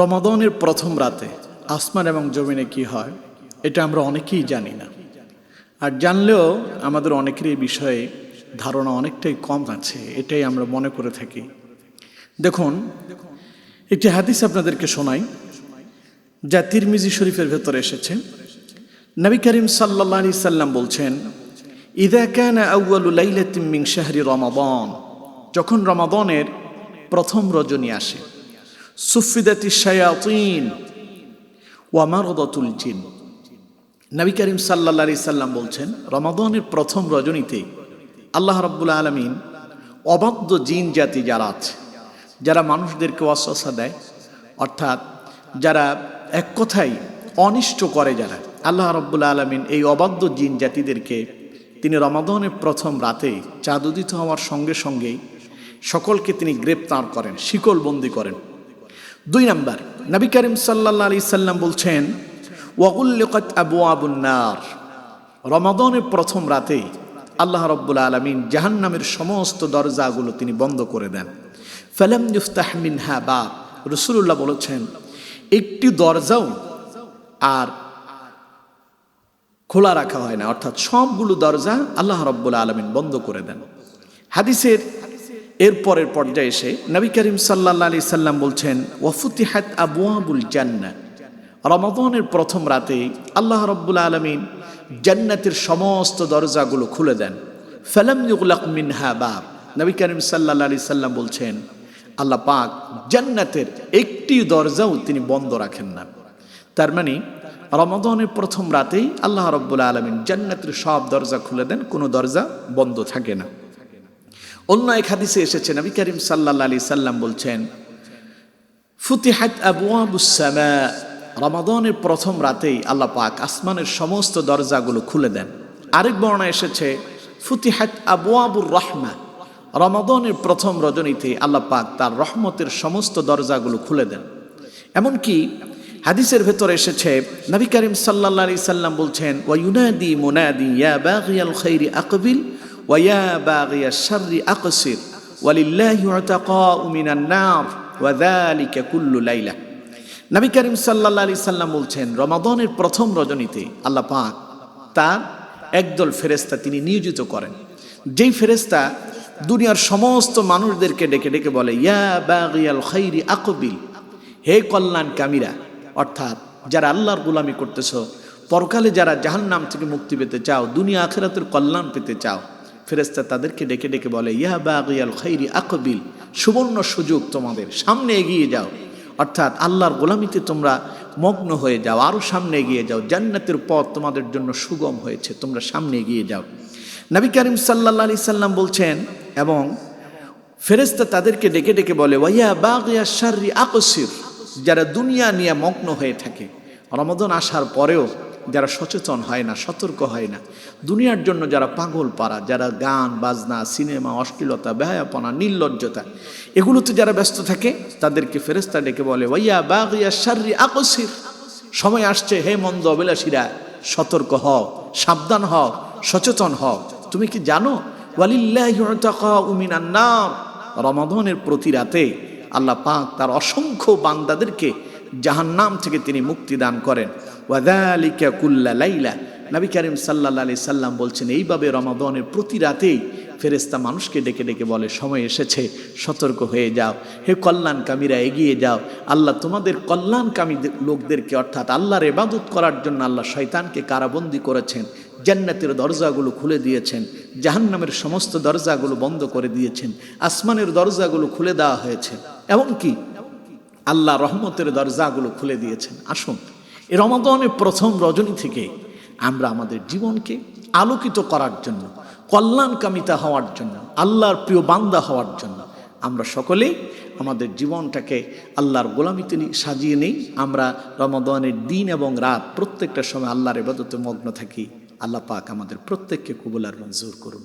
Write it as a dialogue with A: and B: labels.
A: রমাদনের প্রথম রাতে আসমান এবং জমিনে কি হয়, এটা আমরা অনেকেই জানি না। আর জানলেও আমাদের অনেকের এই বিষয়ে ধারণা অনেকটাই কম আছে, এটাই আমরা মনে করে থাকি। দেখুন, একটি হাদিস আপনাদেরকে শোনাই, যা তিরমিজি শরীফের ভেতরে এসেছে। নবী করিম সাল্লাহ আলি সাল্লাম বলছেন, ইদা ক্যান আউ্বালু লাইলাতিম মিন শাহরি রমাদন। যখন রমাদনের প্রথম রজনী আসে সুফিদাতি শায়াতিন ওয়ামারদাতুল জিন। নবী করিম সাল্লা সাল্লাম বলছেন, রমাদনের প্রথম রজনীতে আল্লাহ রব্বুল আলমিন অবাধ্য জিন জাতি যারা আছে, যারা মানুষদেরকে অশ্বাসা দেয়, অর্থাৎ যারা এক কথাই অনিষ্ট করে যারা, আল্লাহ রব্বুল আলমিন এই অবাধ্য জিন জাতিদেরকে তিনি রমাদনের প্রথম রাতে চাঁদ উদিত হওয়ার সঙ্গে সঙ্গেই সকলকে তিনি গ্রেপ্তার করেন, শিকলবন্দি করেন। দুই নাম্বার, নবী করিম সাল্লা আলি সাল্লাম বলছেন, ওয়াগুল্লিকত আবু আবুন্নার রমাদনের প্রথম রাতে আল্লাহ রব্বুল আলমিন জাহান্নামের সমস্ত দরজাগুলো তিনি বন্ধ করে দেন। ফেলাম ইফতাহমিন হা বা রসুল্লাহ বলেছেন, একটি দরজাও আর খোলা রাখা হয় না। অর্থাৎ সবগুলো দরজা আল্লাহ রব্বুল আলমিন বন্ধ করে দেন। হাদিসের এরপরের পর্যায়ে এসে নবী করিম সাল্লা আলি সাল্লাম বলছেন ওয়ফুতিহাত আবুয়াবুল জান্না রমাদনের প্রথম রাতে আল্লাহ রব্বুল আলমিন জান্নাতের সমস্ত দরজাগুলো খুলে দেন। ফেলাম ইউগুলাক মিনহা বাব। নবী করিম সাল্লা আলি সাল্লাম বলছেন, আল্লাহ পাক জান্নাতের একটি দরজাও তিনি বন্ধ রাখেন না। তার মানে রমাদনের প্রথম রাতেই আল্লাহ রব্বুল আলমিন জান্নাতের সব দরজা খুলে দেন, কোনো দরজা বন্ধ থাকে না। অন্য এক হাদিসে এসেছে, নবী করিম সাল্লা আলি সাল্লাম বলছেন, ফুতিহাত আবু আবুসামা রমাদনের প্রথম রাতেই আল্লাহ পাক আসমানের সমস্ত দরজাগুলো খুলে দেন। আরেক বর্ণা এসেছে, ফুতিহাত আবু আবুর রহমা, রমাদনের প্রথম রজনীতে আল্লাহ পাক তার রহমতের সমস্ত দরজাগুলো খুলে দেন। এমনকি হাদিসের ভেতরে এসেছে, নবী করিম সাল্লা সাল্লাম বলছেন ওয়ুনাদি মোনাদি ইয়া বাগিয়াল খৈরি আকবিল ওয়া বাগিয়া শাররি আকসির ওয়ালিল্লাহি উতাকাউ মিনান ওয়া কুল্লু লাইলা নবী করিম সাল্লাম বলছেন, রমাদনের প্রথম রজনীতে আল্লাহ পাক তার একদল ফেরেস্তা তিনি নিয়োজিত করেন। যেই ফেরেস্তা দুনিয়ার সমস্ত মানুষদেরকে ডেকে ডেকে বলে, ইয়া আকবিল, হে কল্যাণ কামিরা, অর্থাৎ যারা আল্লাহর গুলামি করতেছ, পরকালে যারা জাহান্নাম থেকে মুক্তি পেতে চাও, দুনিয়া আখেরাতের কল্যাণ পেতে চাও ফেরেস্তা তাদেরকে ডেকে ডেকে বলে, ইয়া বাগিয়াল খৈরি আকবিল, সুবর্ণ সুযোগ তোমাদের, সামনে এগিয়ে যাও। অর্থাৎ আল্লাহর গোলামিতে তোমরা মগ্ন হয়ে যাও আরও সামনে এগিয়ে যাও। জান্নাতের পথ তোমাদের জন্য সুগম হয়েছে, তোমরা সামনে এগিয়ে যাও। নবী করিম সাল্লা আলি সাল্লাম বলছেন, এবং ফেরেস্তা তাদেরকে ডেকে ডেকে বলে ওয়াইয়া বাগিয়া শারি আকসির, যারা দুনিয়া নিয়ে মগ্ন হয়ে থাকে রমদন আসার পরেও যারা সচেতন হয় না, সতর্ক হয় না। দুনিয়ার জন্য যারা পাগল পারা যারা গান, বাজনা, সিনেমা, অশ্লীলতা, বেহায়াপনা, নির্লজ্জতা এগুলোতে যারা ব্যস্ত থাকে, তাদেরকে ফেরেস্তা ডেকে বলে, ওয়াইয়া বাগিয়া শারি আকসির। সময় আসছে, হে মন্দ অবিলাসীরা সতর্ক হও, সাবধান হও, সচেতন হও। তুমি কি জানো? রমাদনের প্রতি রাতে আল্লাহ পাক তার অসংখ্য বান্দাদেরকে জাহান্নাম থেকে তিনি মুক্তি দান করেন। ওয়াদালিকা কুল্লা লাইলা। নবী করিম সাল্লা আলি সাল্লাম বলছেন, এইভাবে রমাদনের প্রতি রাতেই ফেরেস্তা মানুষকে ডেকে ডেকে বলে, সময় এসেছে, সতর্ক হয়ে যাও। হে কল্যাণকামীরা, এগিয়ে যাও। আল্লাহ তোমাদের কল্যাণকামী লোকদেরকে, অর্থাৎ আল্লাহর এবাদত করার জন্য আল্লাহ শয়তানকে কারাবন্দি করেছেন, জান্নাতের দরজাগুলো খুলে দিয়েছেন, জাহান্নামের সমস্ত দরজাগুলো বন্ধ করে দিয়েছেন, আসমানের দরজাগুলো খুলে দেওয়া হয়েছে। এমনকি আল্লাহ রহমতের দরজাগুলো খুলে দিয়েছেন। আসুন এ রমাদনের প্রথম রজনী থেকে আমরা আমাদের জীবনকে আলোকিত করার জন্য, কল্যাণকামিতা হওয়ার জন্য, আল্লাহর প্রিয় বান্দা হওয়ার জন্য আমরা সকলেই আমাদের জীবনটাকে আল্লাহর গোলামিতে সাজিয়ে নেই। আমরা রমাদনের দিন এবং রাত প্রত্যেকটা সময় আল্লাহর এবাদতে মগ্ন থাকি। আল্লাহ পাক আমাদের প্রত্যেককে কবুলার মঞ্জুর করুন।